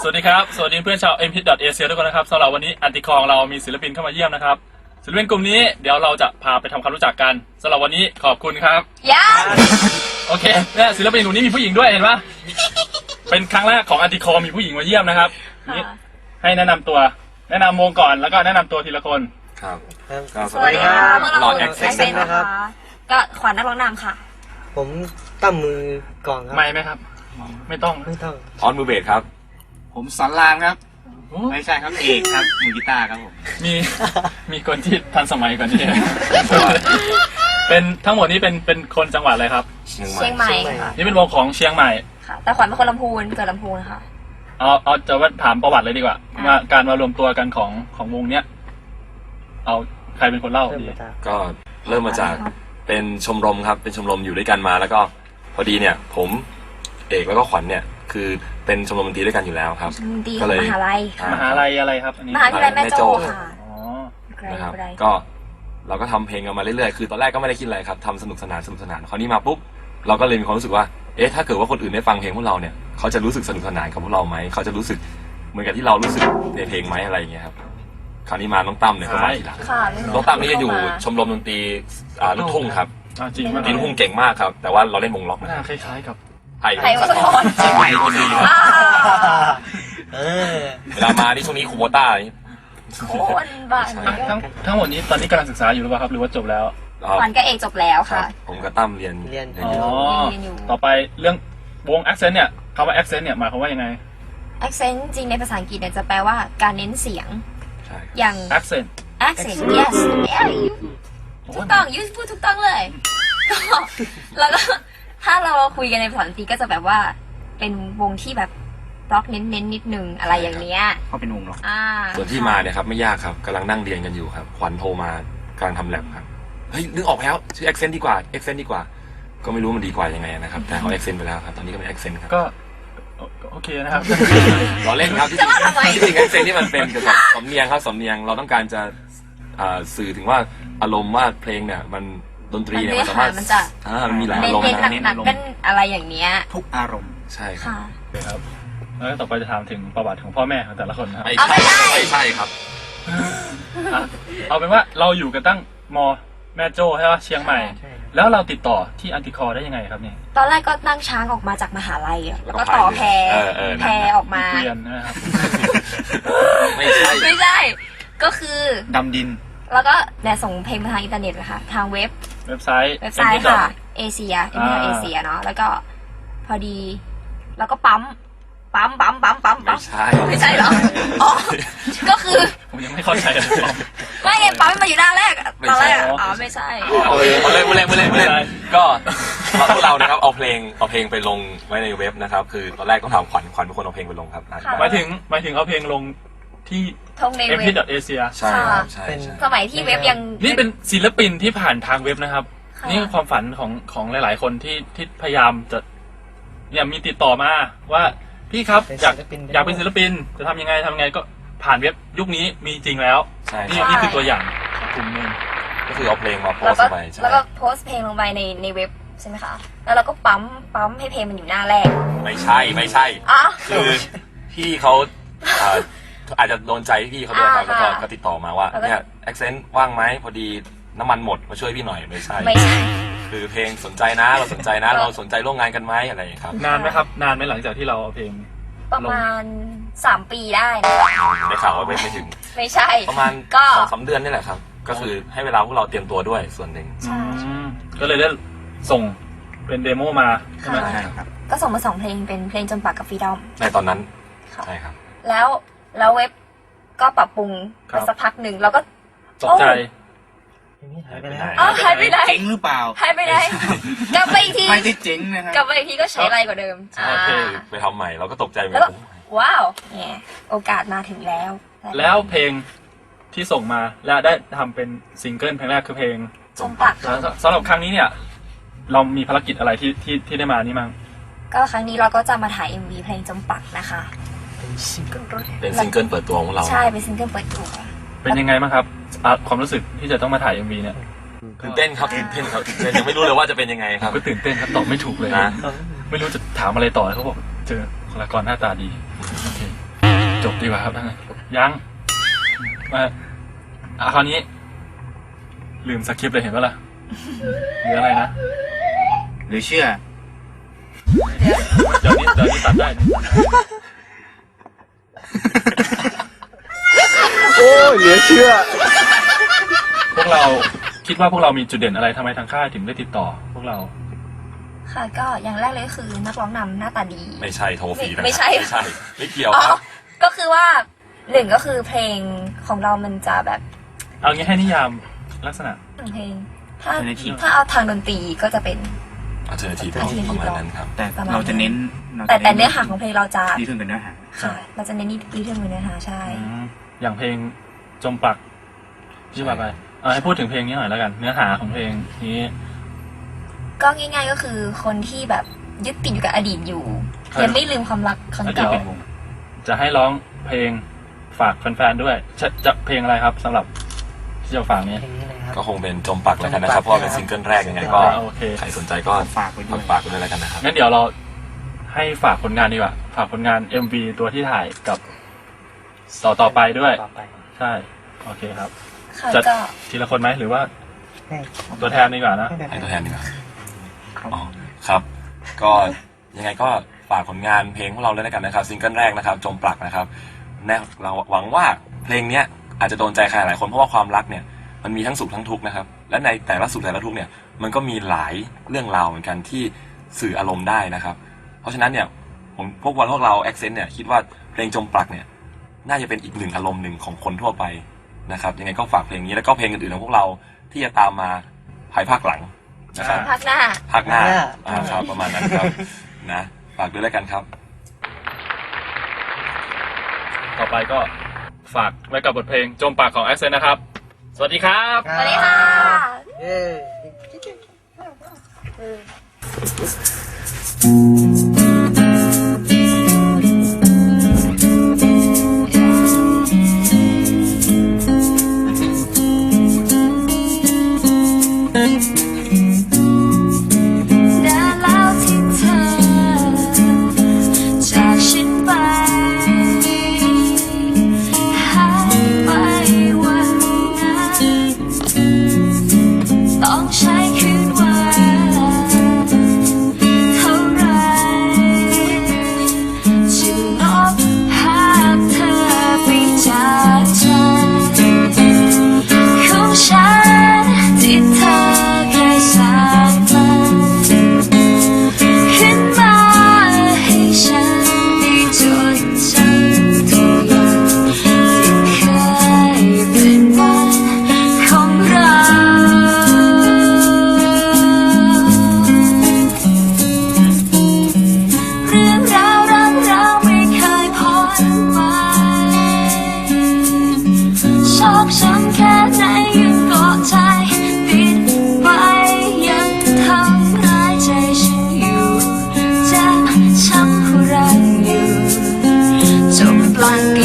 สวัสดีครับ สวัสดีเพื่อนชาว m p a s i a ทุกคนนะครับสำหรับวันนี้อันติคองเรามีศิลปินเข้ามาเยี่ยมนะครับศิลปินกลุ่มนี้เดี๋ยวเราจะพาไปทำความรู้จักกันสำหรับวันนี้ขอบคุณครับ ยังโอเคเนี่ยศิลปินกลุ่มนี้มีผู้หญิงด้วยเห็นปะเป็นครั้งแรกของอันติคอมีผู้หญิงมาเยี่ยมนะครับนี่ให้แนะนำตัว แนะนำวงก่อนแล้วก็แนะนำตัวทีละคน ครับ ครับก็สวัสดีครับ หลอดพแอวคกเซเรานแอคเซนนะนะคครับรับ ก็ขวัญนักร้องนำค่ะ ผมตั้มมือกล่องครับ ไม่ไหมครับ ไม่ต้องไม่ต้อง ออนมือเบสครับ ผมสอนรามครับโอ้ไม่ใช่ครับเอกครับมือกีตาร์ครับผม มีมีคนที่ทันสมัยกว่านี้ เป็นทั้งหมดนี้เป็นเป็นคนจังหวัดอะไรครับ เชียงใหม่ เชียงใหม่ค่ะนี่เป็นวงของเชียงใหม่ค่ะแต่ขวัญเป็นคนลำพูนเกิดลำพูนค่ะ เอาเอาจะว่าถามประวัติเลยดีกว่าอะ ว่าการมารวมตัวกันของของวงเนี้ยเอาใครเป็นคนเล่าเริ่มดีมาจากก็เริ่มมาจากเป็นชมรมครับ เป็นชมรมอยู่ด้วยกันมาแล้วก็ พอดีเนี่ย ผม เอกแล้วก็ขวัญเนี่ยคือเป็นชมรมดนตรีด้วยกันอยู่แล้วครับ ดีก็เลย มหาลัยค่ะมหาลัยอะไรครับ อันนี้มหาวิทยาลัยแม่โจ้แม่โจ้ค่ะอ๋อไกลนะครับ ไกลก็เราก็ทำเพลงกันมาเรื่อยๆ คือตอนแรกก็ไม่ได้คิดอะไรครับทำสนุกสนานสนุกสนาน คราวนี้มาปุ๊บเราก็เลยมีความรู้สึกว่า เอ๊ะ ถ้าเกิดว่าคนอื่นได้ฟังเพลงพวกเราเนี่ย เขาจะรู้สึกสนุกสนานกับพวกเราไหม เขาจะรู้สึกเหมือนกับที่เรารู้สึกในเพลงไหมอะไรอย่างเงี้ยครับ คราวนี้มาน้องตั้มเนี่ยก็มาทีหลัง ค่ะน้องตั้มนี่จะอยู่ชมรมดนตรีอ่าลูกทุ่งครับอะจริงมากดนตรีลูกทุ่งเก่งมากครับ แต่ว่าเราเล่นวงล็อกหนะ น้าคล้ายๆกับไผ่ไผ่วงสะท้อนใหม่คนดีครับอ่า เออ เวลามานี่ช่วงนี้คูโบต้านี่โคนบ้านอะทั้งทั้งหมดนี้ตอนนี้กำลังศึกษาอยู่หรือเปล่าครับ หรือว่าจบแล้วอ่าขวัญกับเอกจบแล้วครัค่ะบผมกับตั้มเรียนเรียน อ๋อ เรียนอยู่ ต่อไปเรื่องวง accent เนี่ยคำว่า accent เนี่ยหมายความว่ายังไง accent จริงในภาษาอังกฤษเนี่ยจะแปลว่าการเน้นเสียง ใช่ครับอย่าง accent accent yes yeah you ถูกต้องยูพูดถูกต้องเลยก็แล้วก็ ถ้าเราคุยกันในภาษาอังกฤษก็จะแบบว่า เป็นวงที่แบบร็อกเน้นๆนิดนึงอะไรอย่างเนี้ยเขาเป็นวงเนาะอ่าส่วนที่มาเนี่ยครับไม่ยากครับกำลังนั่งเรียนกันอยู่ครับขวัญโทรมากำลังทำแลบครับเฮ้ยนึกออกแล้วชื่อ accent ดีกว่า accent ดีกว่า ก็ไม่รู้มันดีกว่ายังไงนะครับแต่เขา accent ไปแล้วครับตอนนี้ก็เป็น accent ครับก็ก็โอเคนะครับเราเล่นครับที่จริงที่จริง accent ที่มันเป็นเกี่ยวกับสำเนียงครับสำเนียงเราต้องการจะอ่าสื่อถึงว่าอารมณ์ว่าเพลงเนี่ยมัน ดนตรีเนี่ยมันสามารถมันจะอ่ามันมีหลายเน้อารมณ์นนะๆหนักๆกันอะไรอย่างเนี้ย ทุกอารมณ์ ใช่ครับค่ะ ครับแล้วต่อไปจะถามถึงประวัติของพ่อแม่ของแต่ละคนนะครับไม่เอาไม่ใช่ได้ ไม่ใช่ครับ อะเอาเป็นว่าเราอยู่กันตั้งมแม่โจ้ใช่ปะเชียงใหม่ ใช่แล้วเราติดต่อที่อันติคอได้ยังไงครับเนี่ยตอนแรกก็นั่งช้างออกมาจากมหาลัยอะแล้วก็ต่อแพเออเออแพออกมาเรียนนะครับไม่ใช่ ไม่ใช่ ก็คือ ดำดิน แล้วก็เนี่ยส่งเพลงมาทางอินเทอร์เน็ตนะคะทางเว็บ เว็บไซต์เว็บไซต์ค่ะ เอเชียอินเทอร์เอเชียเนาะแล้วก็พอดี แล้วก็ปั๊มปั๊มปั๊มปั๊มปั๊มไม่ปั๊มใช่ไม่ใช่เหรออ๋อก็คือผมยังไม่เข้าใจเลยไม่ไงปั๊มมาอยู่หน้าแรกอะตอนแรกอะไม่ใช่อ๋อไม่ใช่เอาเลยเอาเลยมาเล่นมาเล่นมาเล่นก็พวกเรานะครับเอาเพลงเอาเพลงไปลงไว้ในเว็บนะครับ คือตอนแรกต้องถามขวัญขวัญเป็นคนเอาเพลงไปลงครับอะค่ะหมายถึงหมายถึงเอาเพลงลง ที่ ทงใน m เว็ p บ a s i a ใช่ครับใช่ใช่ สมัยที่เว็บยัง นี่เป็นศิลปินที่ผ่านทางเว็บนะครับ ค่ะ นี่คือความฝันของของหลาย ๆ คนที่ที่พยายามจะเนี่ยมีติดต่อมาว่าพี่ครับเป็นอยากศิลปินอยากเป็นศิลปินจะทำยังไงทำยังไงก็ผ่านเว็บยุคนี้มีจริงแล้วใช่นี่ครับนี่คือตัวอย่างกลุ่มหนึงก็คือเอาเพลงมาโพแล้สวก็ต์ไปใช่แล้วก็โพสต์เพลงลงไปในในเว็บใช่ไหมคะ แล้วเราก็ปั๊มปั๊มให้เพลงมันอยู่หน้าแรกไม่ใช่ไม่ใช่อ๋อคือพี่เขาอ่า อาจจะโดนใจพี่เขาด้วยครับอ่าแล้วก็ค่ะก็ติดต่อมาว่าแล้วก็ เนี่ยแอคเซนต์ว่างไหมพอดีน้ำมันหมดมาช่วยพี่หน่อยไม่ใช่ ไม่ใช่ คือเพลงสนใจนะเราสนใจนะ เราสนใจร่วมงานกันไหมอะไรอย่างเงี้ยครับนานไหมครับ นานไหมหลังจากที่เราเอาเพลง ประมาณสามปีได้นะได้ข่าวว่าไม่ไม่ถึง ไม่ใช่ ประมาณก็ สองสามเดือนนี่แหละครับ ก็คือให้เวลาพวกเราเตรียมตัวด้วยส่วนหนึ่ง ใช่ อืมก็เลยได้ส่งเป็นเดโมมาใช่ไหม ค่ะใช่ครับก็ส่งมาสองเพลงเป็นเพลงจนปากกับฟรีดอมในตอนนั้น ค่ะ ใช่ครับ แล้ว แล้วเว็บก็ปรับปรุงไปสักพักหนึ่งแล้วก็ ตกใจอย่างนี้หายไปแล้ว อ๋อหายไปไหน เจ๋งหรือเปล่าหายไปไหนกลับไปอีกทีไม่ได้เจ๋งนะครับกลับไปอีกทีก็ใช้อะไรกว่าเดิมอ่า โอเค ไปทำใหม่เราก็ตกใจเหมือนแล้วกัก็ นว้าวเนี่ยโอกาสมาถึงแล้ว แล้วเพลงที่ส่งมาและได้ทำเป็นซิงเกิลเพลงแรกคือเพลงจมปักสำสำหรับครั้งนี้เนี่ย เรามีภารกิจอะไรที่ที่ที่ได้มานี่มั้งก็ครั้งนี้เราก็จะมาถ่าย MV เพลงจมปักนะคะ เป็นซิงเกิลแรกเป็นซิงเกิลเปิดตัวของเรา ใช่เป็นซิงเกิลเปิดตัวเป็นยังไงบ้างครับอะความรู้สึกที่จะต้องมาถ่าย MV เนี่ยตื่นเต้นครับตื่นเต้นครับตื่นเต้นยังไม่รู้เลยว่าจะเป็นยังไงครับ ก็ตื่นเต้นครับตอบไม่ถูกเลยนะ ไม่รู้จะถามอะไรต่อเขาบอกเจอคนละกรหน้าตาดีโอเคจบดีกว่าครับท่านนยังมาอะคราวนี้ ลืมสคริปต์เลยเห็นปะล่ะเหลืออะไรนะหรือเชื่อ เดี๋ยวนี้เดี๋ยวนี้ตัดได้โอ้ ยเหลือเชื่อ พวกเราคิดว่าพวกเรามีจุดเด่นอะไรทำไมทางค่ายถึงได้ติดต่อ พวกเรา ค่ะก็อย่างแรกเลยคือนักร้องนำหน้าตาดี ไม่ใช่โทรฟรีนะไม่ใช่ ไม่ใช่ ไม่เกี่ยวอ๋อครับ ก็คือว่าหนึ่งก็คือเพลงของเรามันจะแบบเอางี้ให้นิยามลักษณะ เพลง ถ้า Alternative ถ้าเอาทางดนตรีก็จะเป็นอัลเทอร์เนทีฟ Alternative ประมาณนั้นครับ แต่ประมาณเราจะเน้นราแต่จะแต่เนื้อหาของเพลงเราจะดีขึ้นเป็นเนื้อหา ค่ะ เราจะเน้นดีเทลเนื้อหาใช่ อืมอย่างเพลงจมปักที่ว่าไปเอาให้พูดถึงเพลงนี้หน่อยแล้วกัน เนื้อหาของเพลงนี้ ก็ง่าย ๆ ก็คือคนที่แบบยึดติดอยู่กับอดีตอยู่ครับ ยังไม่ลืมความรักครั้งเดี๋ยวเก่าเป็นวงจะให้ร้องเพลงฝากแฟนๆด้วยจะจะเพลงอะไรครับสำหรับที่จะฝากนี้เพลงนี้เลยครับ ก็คงเป็นจมปักแล้วกันนะครับ เพราะว่าเป็นซิงเกิลแรกยังไงก็ อ่าโอเค ใครสนใจก็ฝากไว้ด้วย ฝากไว้ด้วยแล้วกันนะครับ งั้นเดี๋ยวเรา ให้ฝากผลงานดีกว่า ฝากผลงาน MV ตัวที่ถ่ายกับต่อต่อไปด้วย ต่อไปใช่ โอเคครับ ค่ะจะก็ทีละคนไหมหรือว่าให้ตัวแทนดีกว่านะให้ตัวแทนดีกว่าอ๋อครับ ก็ยังไงก็ฝากผลงานเพลงของเราเลยแล้วกันนะครับซิงเกิลแรกนะครับ จมปลักนะครับแน่เราหวังว่าเพลงเนี้ยอาจจะโดนใจใครหลายคนเพราะว่าความรักเนี่ยมันมีทั้งสุขทั้งทุกข์นะครับ และในแต่ละสุขแต่ละทุกข์เนี่ยมันก็มีหลายเรื่องราวเหมือนกันที่สื่ออารมณ์ได้นะครับ เพราะฉะนั้นเนี่ยผมพวกวันพวกเราแอคเซนต์เนี่ยคิดว่าเพลงจมปลักเนี่ยน่าจะเป็นอีกหนึ่งอารมณ์หนึ่งของคนทั่วไปนะครับยังไงก็ฝากเพลงนี้แล้วก็เพลงอื่นๆของพวกเราที่จะตามมาภายภาคหลังนะครับพักหน้าภาคหน้าภาคหน้าอ่าครับประมาณนั้นครับนะฝากด้วยแล้วกันครับ ต่อไปก็ฝากไว้กับบทเพลงจมปากของ Accent นะครับ สวัสดีครับ สวัสดีค่ะเย้ อ